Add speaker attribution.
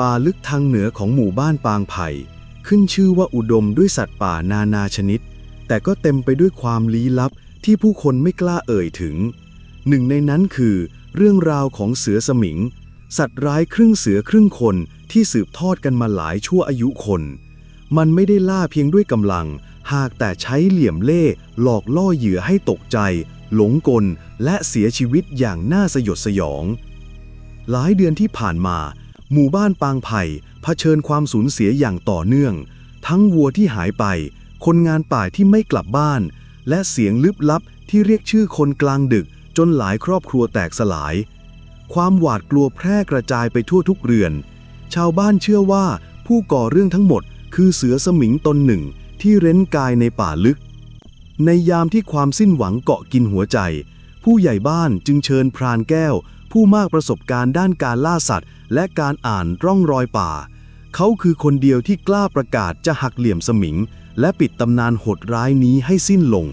Speaker 1: ป่าลึกทางเหนือของหมู่บ้านปางไผ่ ขึ้นชื่อว่าอุดมด้วยสัตว์ป่านานาชนิด แต่ก็เต็มไปด้วยความลี้ลับที่ผู้คนไม่กล้าเอ่ยถึง หนึ่งในนั้นคือ เรื่องราวของเสือสมิง สัตว์ร้ายครึ่งเสือครึ่งคนที่สืบทอดกันมาหลายชั่วอายุคน มันไม่ได้ล่าเพียงด้วยกำลัง หากแต่ใช้เหลี่ยมเล่ห์หลอกล่อเหยื่อให้ตกใจ หลงกลและเสียชีวิตอย่างน่าสยดสยอง หลายเดือนที่ผ่านมา หมู่บ้านปางไผ่เผชิญความสูญเสียอย่างต่อเนื่อง ทั้งวัวที่หายไป คนงานป่าที่ไม่กลับบ้าน และเสียงลึกลับที่เรียกชื่อคนกลางดึก จนหลายครอบครัวแตกสลาย ความหวาดกลัวแพร่กระจายไปทั่วทุกเรือน ชาวบ้านเชื่อว่าผู้ก่อเรื่องทั้งหมด คือเสือสมิงตนหนึ่งที่เร้นกายในป่าลึก ในยามที่ความสิ้นหวังเกาะกินหัวใจ ผู้ใหญ่บ้านจึงเชิญพรานแก้ว ผู้มากประสบการณ์ด้านการล่าสัตว์ และการอ่านร่องรอยป่า เขาคือคนเดียวที่กล้าประกาศจะหักเหลี่ยมสมิง และปิดตำนานโหดร้ายนี้ให้สิ้นลง